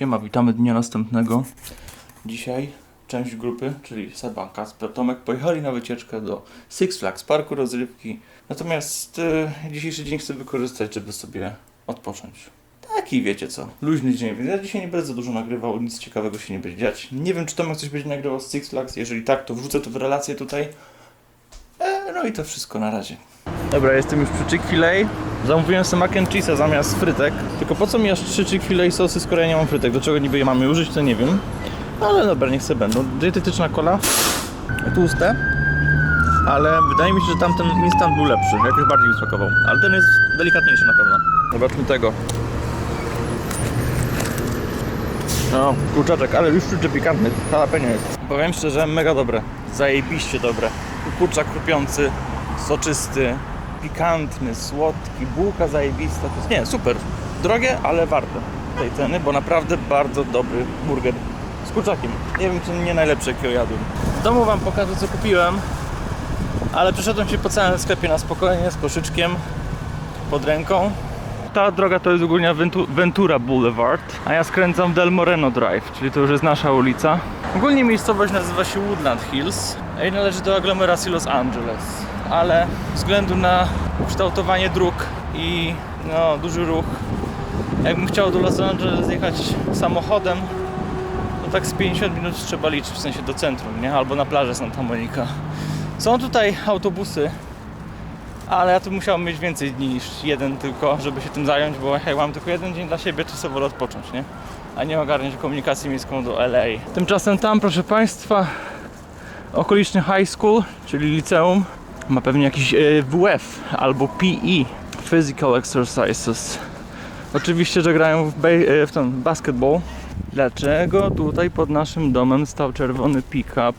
Siema, witamy dnia następnego. Dzisiaj część grupy, czyli Seba, Kasper, Tomek pojechali na wycieczkę do Six Flags, parku rozrywki. Natomiast e, dzisiejszy dzień chcę wykorzystać, żeby sobie odpocząć. Taki wiecie co, luźny dzień, więc ja dzisiaj nie za dużo nagrywał, nic ciekawego się nie będzie dziać. Nie wiem, czy Tomek coś będzie nagrywał z Six Flags, jeżeli tak, to wrzucę to w relację tutaj. E, no i to wszystko na razie. Dobra, jestem już przy Chick-fil-A. Zamówiłem sobie mac and cheese'a zamiast frytek. Tylko po co mi aż trzy Chick-fil-A sosy, skoro ja nie mam frytek? Do czego niby je mamy użyć, to nie wiem. Ale dobra, niech sobie będą. Dietetyczna kola. Tłuste. Ale wydaje mi się, że tamten instant był lepszy. Jakoś bardziej mi smakował. Ale ten jest delikatniejszy na pewno. Zobaczmy tego. No, kurczaczek, ale już czuć, że pikantny. Jalapeno jest. Powiem szczerze, mega dobre. Zajebiście dobre. Kurczak chrupiący, soczysty, pikantny, słodki, bułka zajebista. To jest, nie, super. Drogie, ale warte tej ceny, bo naprawdę bardzo dobry burger z kurczakiem. Nie wiem, czy nie najlepszy, jakiego jadłem. W domu Wam pokażę, co kupiłem, ale przeszedłem się po całym sklepie na spokojnie, z koszyczkiem pod ręką. Ta droga to jest ogólnie Ventu- Ventura Boulevard, a ja skręcam Del Moreno Drive, czyli to już jest nasza ulica. Ogólnie miejscowość nazywa się Woodland Hills i należy do aglomeracji Los Angeles, ale względu na ukształtowanie dróg i no, duży ruch, jakbym chciał do Los Angeles jechać samochodem, to tak z 50 minut trzeba liczyć, w sensie do centrum, nie? Albo na plażę Santa Monica. Są tutaj autobusy, ale ja tu musiałem mieć więcej dni niż jeden tylko, żeby się tym zająć, bo jak mam tylko jeden dzień dla siebie, sobie wolę odpocząć, nie? A nie ogarniać komunikację miejską do LA. Tymczasem tam, proszę Państwa, okoliczny high school, czyli liceum, ma pewnie jakiś e, WF albo PE, Physical Exercises. Oczywiście, że grają w, e, w ten basketball. Dlaczego tutaj pod naszym domem stał czerwony pick-up?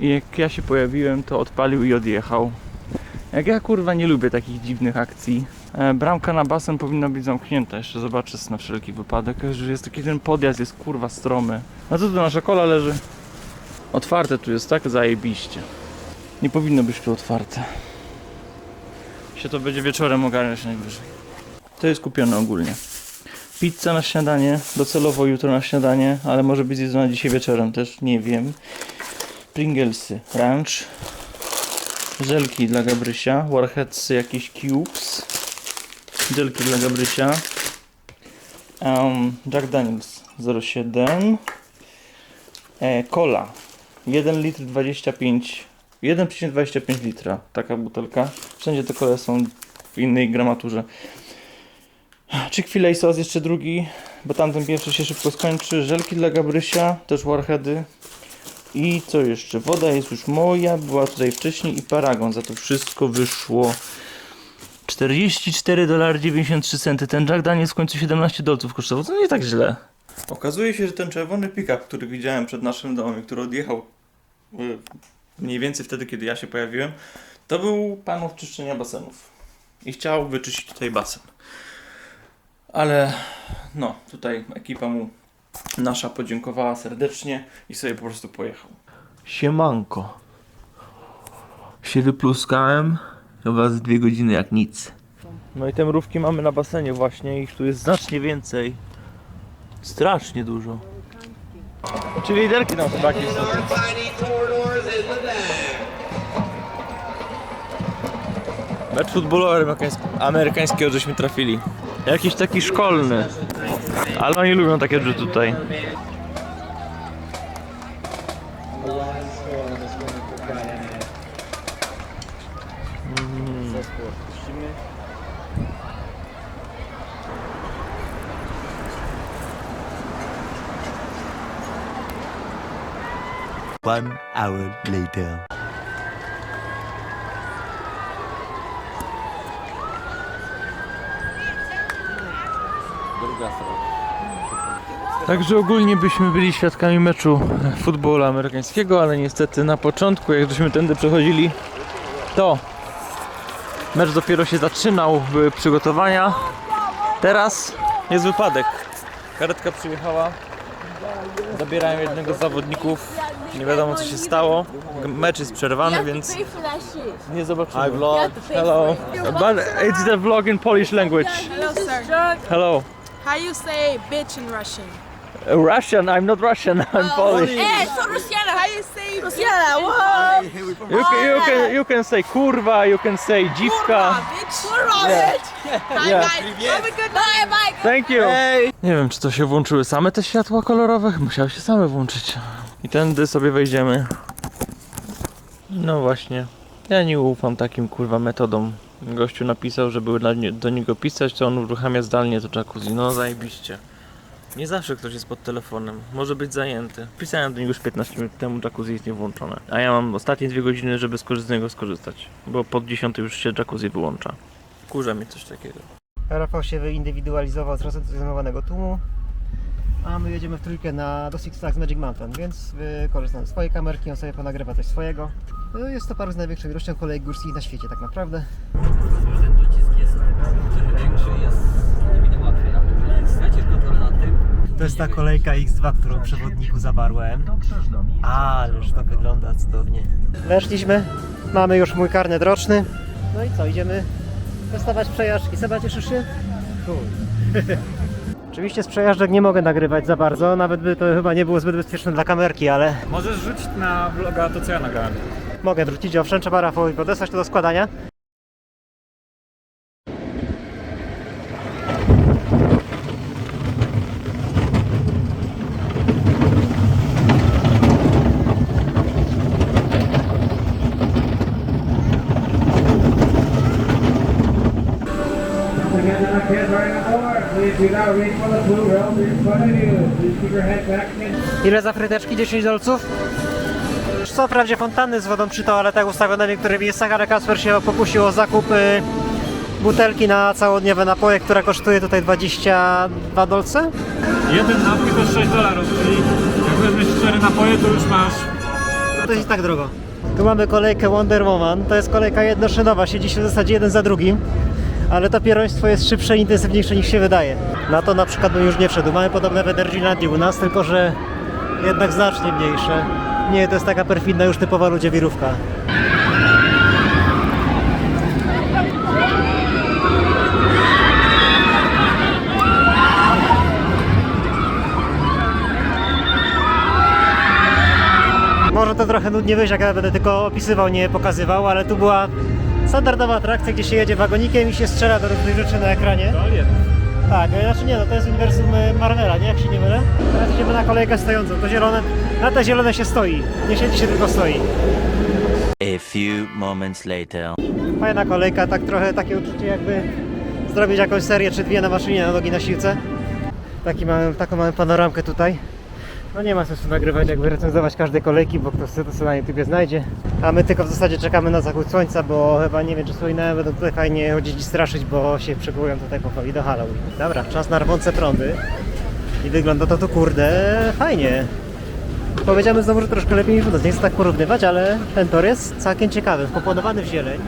I jak ja się pojawiłem, to odpalił i odjechał. Jak ja kurwa nie lubię takich dziwnych akcji. E, bramka na basen powinna być zamknięta. Jeszcze zobaczę na wszelki wypadek, że jest taki ten podjazd, jest kurwa stromy. A co tu nasza kola leży? Otwarte tu jest, tak? Zajebiście. Nie powinno być tu otwarte. Się to będzie wieczorem ogarniać najwyżej. To jest kupione ogólnie. Pizza na śniadanie, docelowo jutro na śniadanie, ale może być zjedzona dzisiaj wieczorem też, nie wiem. Pringlesy, ranch, żelki dla Gabrysia, Warheadsy, jakieś cubes, żelki dla Gabrysia, um, Jack Daniels 07, e, cola 1 litr 25, 1,25 litra, taka butelka. Wszędzie te kole są w innej gramaturze. Chick-fil-A sos jeszcze drugi, bo tamten pierwszy się szybko skończy. Żelki dla Gabrysia, też Warheady. I co jeszcze? Woda jest już moja, była tutaj wcześniej i paragon. Za to wszystko wyszło 44 dolary 93 centy. Ten Jack Daniels w końcu 17 dolców kosztował. To nie tak źle. Okazuje się, że ten czerwony pick-up, który widziałem przed naszym domem, który odjechał y, mniej więcej wtedy, kiedy ja się pojawiłem, to był pan od czyszczenia basenów. I chciał wyczyścić tutaj basen. Ale no, tutaj ekipa mu nasza podziękowała serdecznie i sobie po prostu pojechał. Siemanko. Się wypluskałem. Chyba z dwie godziny jak nic. No i te mrówki mamy na basenie właśnie. Ich tu jest znacznie więcej. Strasznie dużo. Czyli liderki tam chyba jakieś są. Mecz futbolowy amerykański- amerykańskiego żeśmy trafili. Jakiś taki szkolny. Ale oni lubią takie rzeczy tutaj. One hour later. Także ogólnie byśmy byli świadkami meczu futbolu amerykańskiego, ale niestety na początku, jak żeśmy tędy przechodzili, to mecz dopiero się zaczynał, były przygotowania. Teraz jest wypadek. Karetka przyjechała, zabierają jednego z zawodników, nie wiadomo co się stało. Mecz jest przerwany, więc nie zobaczymy. To pay Hello. But it's the vlog in Polish language. Hello, sir. Hello. How you say bitch in Russian? Russian, I'm not Russian, I'm Polish. Eh, so Rusiana, how you say Rusiana? What? You can, you can, you can say kurwa, you can say Kurwa, dziwka. bitch. Kurwa, bitch. Hi, Yeah. guys. Have a good night. Bye. Thank you. Nie wiem, czy to się włączyły same te światła kolorowe? Musiały się same włączyć. I tędy sobie wejdziemy. No właśnie. Ja nie ufam takim kurwa metodom. Gościu napisał, nie- do niego pisać, to on uruchamia zdalnie to jacuzzi. No zajebiście. Nie zawsze ktoś jest pod telefonem. Może być zajęty. Pisałem do niego już 15 minut temu, jacuzzi jest niewłączone. A ja mam ostatnie dwie godziny, żeby z niego skorzystać. Bo pod 10 już się jacuzzi wyłącza. Kurza mnie coś takiego. Rafał się wyindywidualizował z rozentuzjazmowanego tłumu, a my jedziemy w trójkę na do Six Flags Magic Mountain, więc wykorzystam swoje kamerki, on sobie ponagrywa coś swojego. No, Jest to parę z największą ilością kolejek górskich na świecie tak naprawdę. Ten docisk jest trochę większy, jest. Stracisz kontrolę nad tym. To jest ta kolejka X2, którą w przewodniku zabarłem. Ależ to wygląda cudownie. Weszliśmy, mamy już mój karnet roczny. No i co, idziemy testować przejażdżki. Seba, cieszysz się? Oczywiście z przejażdżek nie mogę nagrywać za bardzo, nawet by to chyba nie było zbyt bezpieczne dla kamerki, ale Możesz rzucić na vloga to, co ja nagrałem. mogę wrócić, owszem, trzeba Rafałowi podesłać to do składania. Ile za fryteczki? 10 dolców? Co wprawdzie fontanny z wodą przy toaletach ustawione w niektórych miejscach, ale Kasper się pokusił o zakup y, butelki na całodniowe napoje, która kosztuje tutaj 22 dolce. Jeden napój to jest 6 dolarów, czyli jak weźmiesz 4 napoje, to już masz To jest i tak drogo. Tu mamy kolejkę Wonder Woman. To jest kolejka jednoszynowa, siedzi się w zasadzie jeden za drugim. Ale to pieroństwo jest szybsze i intensywniejsze niż się wydaje. Na to na przykład bym już nie wszedł. Mamy podobne w Energylandii u nas, tylko że jednak znacznie mniejsze. Nie, to jest taka perfidna już typowa ludziewirówka. Może to trochę nudnie wyjść, jak ja będę tylko opisywał, nie pokazywał, ale tu była standardowa atrakcja, gdzie się jedzie wagonikiem i się strzela do różnych rzeczy na ekranie. Tak, e, znaczy nie, no to jest uniwersum e, Marvela, nie? Jak się nie mylę. Teraz idziemy na kolejkę stojącą. To zielone, na te zielone się stoi. Nie siedzi się, tylko stoi. A few moments later. Fajna kolejka, tak trochę takie uczucie jakby zrobić jakąś serię czy dwie na maszynie na nogi na siłce. Taki mamy, taką mamy panoramkę tutaj. No nie ma sensu nagrywać, jakby recenzować każdej kolejki, bo sobie to sobie na YouTubie znajdzie. A my tylko w zasadzie czekamy na zachód słońca, bo chyba nie wiem czy wspominałem, będą tutaj fajnie chodzić i straszyć, bo się przygotują tutaj powoli do Halloween. Dobra, czas na rwące prądy. I wygląda to tu kurde fajnie. Powiedziałbym znowu, że troszkę lepiej niż u nas. Nie chcę tak porównywać, ale ten tor jest całkiem ciekawy, wkomponowany w zieleń.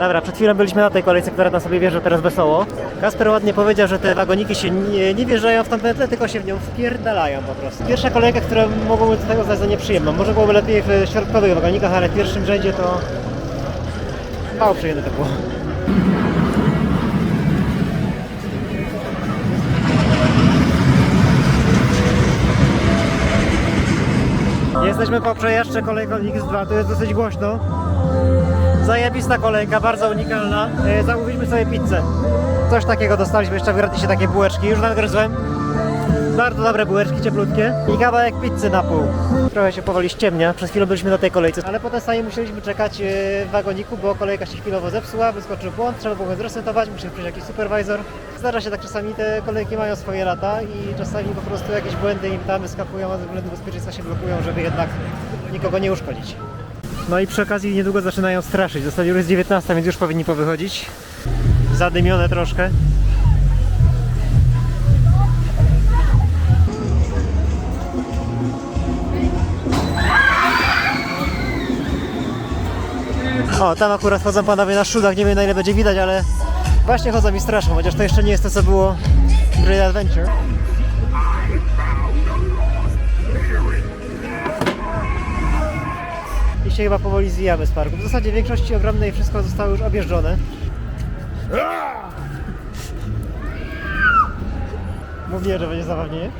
Dobra, przed chwilą byliśmy na tej kolejce, która na sobie wjeżdża teraz wesoło. Kasper ładnie powiedział, że te wagoniki się nie, nie wjeżdżają w tą pętlę, tylko się w nią wpierdalają po prostu. Pierwsza kolejka, która mogłoby do tego za nieprzyjemną. Może byłoby lepiej w środkowych wagonikach, ale w pierwszym rzędzie to mało przyjemne to było. Jesteśmy po przejażdżce kolejką X2, tu jest dosyć głośno. Zajebista kolejka, bardzo unikalna. E, zamówiliśmy sobie pizzę. Coś takiego dostaliśmy jeszcze w gratisie takie bułeczki, już nadgryzłem. Bardzo dobre bułeczki, cieplutkie. I kawałek pizzy na pół. Trochę się powoli ściemnia, przez chwilę byliśmy na tej kolejce, ale potem sami musieliśmy czekać e, w wagoniku, bo kolejka się chwilowo zepsuła, wyskoczył błąd, trzeba było go zresetować, musiał przyjść jakiś supervisor. Zdarza się tak czasami, te kolejki mają swoje lata i czasami po prostu jakieś błędy im tam wyskakują, a ze względu bezpieczeństwa się blokują, żeby jednak nikogo nie uszkodzić. No i przy okazji niedługo zaczynają straszyć. Zostali już jest 19, więc już powinni powychodzić. Zadymione troszkę. O, tam akurat chodzą panowie na szudach, nie wiem na ile będzie widać, ale właśnie chodzą i straszą, chociaż to jeszcze nie jest to, co było w Great Adventure. Się chyba powoli zwijamy z parku. W zasadzie w większości ogromnej wszystko zostało już objeżdżone. Mówię, że będzie zabawnie.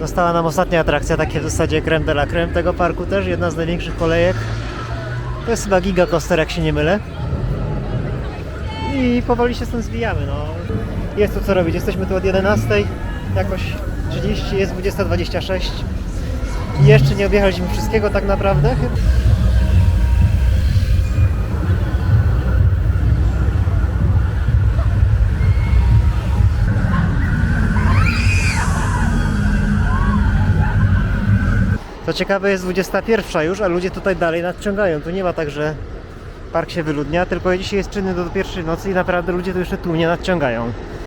Została nam ostatnia atrakcja, takie w zasadzie creme de la creme tego parku też, jedna z największych kolejek. To jest chyba Giga Coaster, jak się nie mylę. I powoli się stąd zwijamy, no. Jest tu co robić, jesteśmy tu od 11, jakoś 30, jest 20.26. I jeszcze nie objechaliśmy wszystkiego tak naprawdę. Co ciekawe jest 21 już, a ludzie tutaj dalej nadciągają. Tu nie ma tak, że park się wyludnia, tylko dzisiaj jest czynny do pierwszej nocy i naprawdę ludzie tu jeszcze tłumnie nadciągają.